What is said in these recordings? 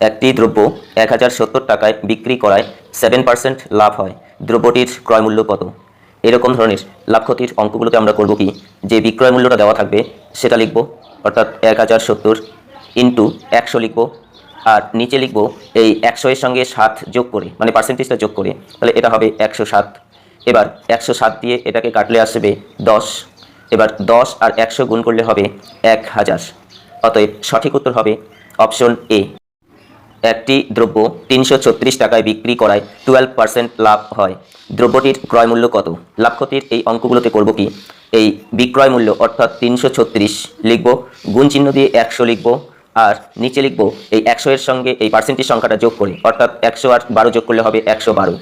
একটি দ্রব্য এক হাজার সত্তর টাকায় বিক্রি করায় সেভেন পার্সেন্ট লাভ হয়। দ্রব্যটির ক্রয় মূল্য কত? এরকম ধরনের লাভ ক্ষতির অঙ্কগুলোতে আমরা করব কি? যে বিক্রয় মূল্যটা দেওয়া থাকবে, সেটা লিখব, অর্থাৎ এক হাজার সত্তর ইন্টু একশো লিখব, আর নিচে লিখব এই একশো এর সঙ্গে সাত যোগ করে মানে পার্সেন্টেজটা যোগ করে, তাহলে এটা হবে একশো সাত। এবার একশো সাত দিয়ে এটাকে কাটলে আসবে দশ। এবার দশ আর একশো গুণ করলে হবে এক হাজার। অতএব সঠিক উত্তর হবে অপশন এ। একটি দ্রব্য তিনশো ছত্রিশ টাকায় বিক্রি করায় টুয়েলভ পার্সেন্ট লাভ হয়। দ্রব্যটির ক্রয় মূল্য কত? লাভ ক্ষতির এই অঙ্কগুলোতে করব কি? এই বিক্রয় মূল্য অর্থাৎ তিনশো ছত্রিশ লিখব, গুণ চিহ্ন দিয়ে একশো লিখব, আর নিচে লিখব এই একশো এর সঙ্গে এই পার্সেন্টেজ সংখ্যাটা যোগ করে, অর্থাৎ একশো আর বারো যোগ করলে হবে একশো বারো।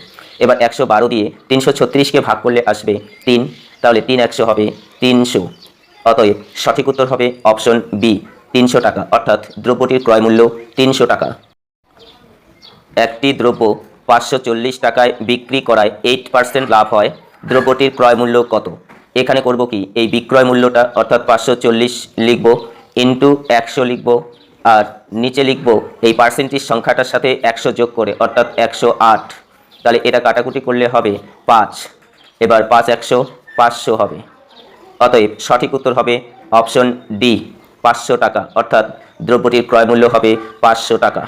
এবার একশো বারো দিয়ে তিনশো ছত্রিশকে ভাগ করলে আসবে তিন, তাহলে তিন একশো হবে তিনশো। অতএব সঠিক উত্তর হবে অপশন বি, তিনশো টাকা। অর্থাৎ দ্রব্যটির ক্রয় মূল্য তিনশো টাকা। একটি দ্রব্য পাঁচশো চল্লিশ টাকায় বিক্রি করায় এইট পার্সেন্ট লাভ হয়। দ্রব্যটির ক্রয় মূল্য কত? এখানে করব কি? এই বিক্রয় মূল্যটা অর্থাৎ পাঁচশো চল্লিশ লিখব ইন্টু একশো লিখব আর নিচে লিখব এই পার্সেন্টেজ সংখ্যাটার সাথে একশো যোগ করে অর্থাৎ একশো আট। তাহলে এটা কাটাকুটি করলে হবে পাঁচ। এবার পাঁচ একশো, পাঁচশো হবে। অতএব সঠিক উত্তর হবে অপশন ডি, পাঁচশো টাকা। অর্থাৎ দ্রব্যটির ক্রয় মূল্য হবে পাঁচশো টাকা।